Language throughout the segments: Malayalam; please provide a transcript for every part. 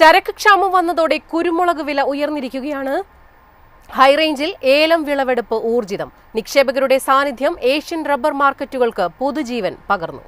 ചരക്ക് ക്ഷാമം വന്നതോടെ കുരുമുളക് വില ഉയർന്നിരിക്കുകയാണ്. ഹൈറേഞ്ചിൽ ഏലം വിളവെടുപ്പ് ഊർജിതം. നിക്ഷേപകരുടെ സാന്നിധ്യം ഏഷ്യൻ റബ്ബർ മാർക്കറ്റുകൾക്ക് പുതുജീവൻ പകർന്നു.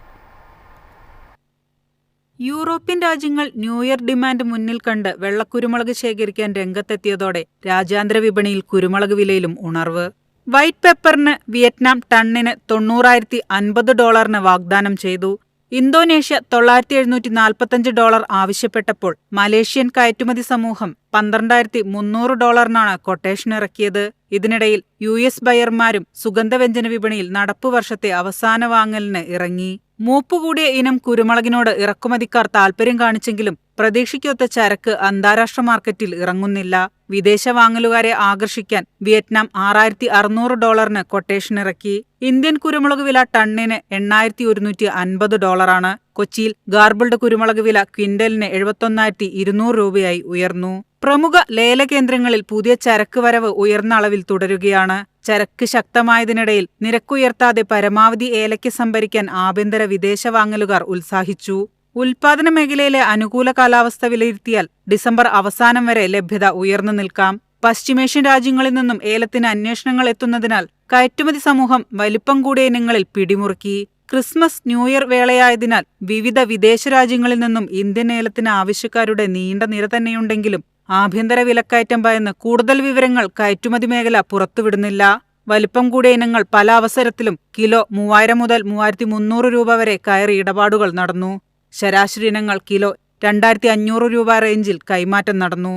യൂറോപ്യൻ രാജ്യങ്ങൾ ന്യൂഇയർ ഡിമാൻഡ് മുന്നിൽ കണ്ട് വെള്ളക്കുരുമുളക് ശേഖരിക്കാൻ രംഗത്തെത്തിയതോടെ രാജ്യാന്തര വിപണിയിൽ കുരുമുളക് വിലയിലും ഉണർവ്. വൈറ്റ് പെപ്പറിന് വിയറ്റ്നാം ടണ്ണിന് തൊണ്ണൂറായിരത്തി അൻപത് ഡോളറിന് വാഗ്ദാനം ചെയ്തു. ഇന്തോനേഷ്യ തൊള്ളായിരത്തി എഴുന്നൂറ്റി നാൽപ്പത്തഞ്ച് ഡോളർ ആവശ്യപ്പെട്ടപ്പോൾ മലേഷ്യൻ കയറ്റുമതി സമൂഹം പന്ത്രണ്ടായിരത്തി മുന്നൂറ് ഡോളറിനാണ് കൊട്ടേഷൻ ഇറക്കിയത്. ഇതിനിടയിൽ യു എസ് ബയർമാരും സുഗന്ധവ്യഞ്ജന വിപണിയിൽ നടപ്പുവർഷത്തെ അവസാന വാങ്ങലിന് ഇറങ്ങി. മൂപ്പുകൂടിയ ഇനം കുരുമുളകിനോട് ഇറക്കുമതിക്കാർ താൽപര്യം കാണിച്ചെങ്കിലും പ്രതീക്ഷിക്കൊത്ത ചരക്ക് അന്താരാഷ്ട്ര മാർക്കറ്റിൽ ഇറങ്ങുന്നില്ല. വിദേശ വാങ്ങലുകാരെ ആകർഷിക്കാൻ വിയറ്റ്നാം ആറായിരത്തി അറുന്നൂറ് ഡോളറിന് കൊട്ടേഷൻ ഇറക്കി. ഇന്ത്യൻ കുരുമുളക് വില ടണ്ണിന് എണ്ണായിരത്തി ഒരുന്നൂറ്റി അൻപത് ഡോളറാണ്. കൊച്ചിയിൽ ഗാർബിൾഡ് കുരുമുളക് വില ക്വിന്റലിന് എഴുപത്തൊന്നായിരത്തി ഇരുന്നൂറ് രൂപയായി ഉയർന്നു. പ്രമുഖ ലേല കേന്ദ്രങ്ങളിൽ പുതിയ ചരക്ക് വരവ് ഉയർന്ന അളവിൽ തുടരുകയാണ്. ചരക്ക് ശക്തമായതിനിടയിൽ നിരക്കുയർത്താതെ പരമാവധി ഏലയ്ക്ക് സംഭരിക്കാൻ ആഭ്യന്തര വിദേശ വാങ്ങലുകാർ ഉത്സാഹിച്ചു. ഉൽപാദന മേഖലയിലെ അനുകൂല കാലാവസ്ഥ വിലയിരുത്തിയാൽ ഡിസംബർ അവസാനം വരെ ലഭ്യത ഉയർന്നു നിൽക്കാം. പശ്ചിമേഷ്യൻ രാജ്യങ്ങളിൽ നിന്നും ഏലത്തിന് അന്വേഷണങ്ങൾ എത്തുന്നതിനാൽ കയറ്റുമതി സമൂഹം വലിപ്പം കൂടിയ ഇനങ്ങളിൽ പിടിമുറുക്കി. ക്രിസ്മസ് ന്യൂ ഇയർ വേളയായതിനാൽ വിവിധ വിദേശ രാജ്യങ്ങളിൽ നിന്നും ഇന്ത്യൻ ഏലത്തിന് ആവശ്യക്കാരുടെ നീണ്ട നിര തന്നെയുണ്ടെങ്കിലും ആഭ്യന്തര വിലക്കയറ്റം ഭയന്ന് കൂടുതൽ വിവരങ്ങൾ കയറ്റുമതി മേഖല പുറത്തുവിടുന്നില്ല. വലിപ്പം കൂടിയ ഇനങ്ങൾ പല അവസരത്തിലും കിലോ മൂവായിരം മുതൽ മൂവായിരത്തി മുന്നൂറ് രൂപ വരെ കയറി ഇടപാടുകൾ നടന്നു. ശരാശരി ഇനങ്ങൾ കിലോ രണ്ടായിരത്തി അഞ്ഞൂറ് രൂപ റേഞ്ചിൽ കൈമാറ്റം നടന്നു.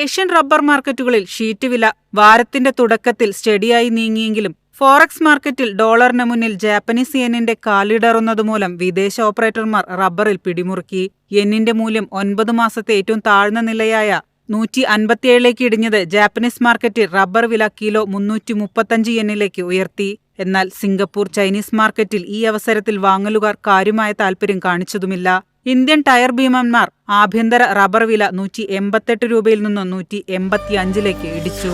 ഏഷ്യൻ റബ്ബർ മാർക്കറ്റുകളിൽ ഷീറ്റ് വില വാരത്തിന്റെ തുടക്കത്തിൽ സ്റ്റഡിയായി നീങ്ങിയെങ്കിലും ഫോറക്സ് മാർക്കറ്റിൽ ഡോളറിന് മുന്നിൽ ജാപ്പനീസ് യെന്നിന്റെ കാലിടറുന്നതുമൂലം വിദേശ ഓപ്പറേറ്റർമാർ റബ്ബറിൽ പിടിമുറുക്കി. യെന്നിന്റെ മൂല്യം ഒൻപത് മാസത്തെ ഏറ്റവും താഴ്ന്ന നിലയായ നൂറ്റി അൻപത്തിയേഴിലേക്ക് ഇടിഞ്ഞത് ജാപ്പനീസ് മാർക്കറ്റിൽ റബ്ബർ വില കിലോ മുന്നൂറ്റി മുപ്പത്തഞ്ച് യെന്നിലേക്ക് ഉയർത്തി. എന്നാൽ സിംഗപ്പൂർ ചൈനീസ് മാർക്കറ്റിൽ ഈ അവസരത്തിൽ വാങ്ങലുകാർ കാര്യമായ താൽപര്യം കാണിച്ചതുമില്ല. ഇന്ത്യൻ ടയർ ഭീമന്മാർ ആഭ്യന്തര റബ്ബർ വില നൂറ്റി എൺപത്തെട്ട് രൂപയിൽ നിന്ന് നൂറ്റി എൺപത്തിയഞ്ചിലേക്ക് ഇടിച്ചു.